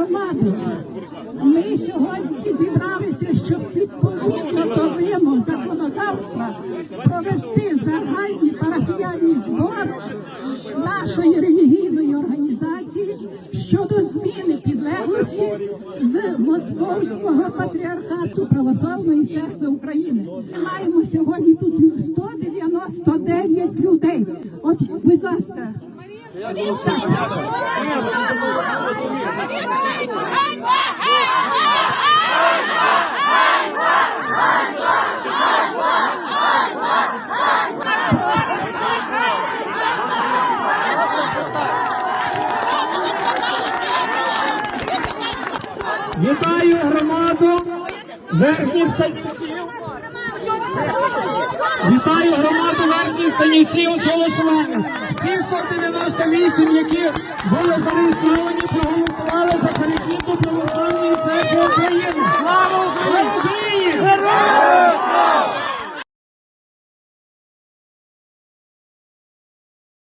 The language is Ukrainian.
громаду. Ми сьогодні зібралися, щоб відповідно до вимог законодавства провести загальні парафіяльні збори нашої релігійної організації щодо зміни підлеглості з Московського патріархату Православної церкви України. Ми маємо сьогодні тут 199 людей. От, будь ласка, Вітаю громаду верхніх станців. Вітаю громаду верхніх станців голосування. Всі 198, які були зареєстровані, проголосували за перехід до православної церкви України. Слава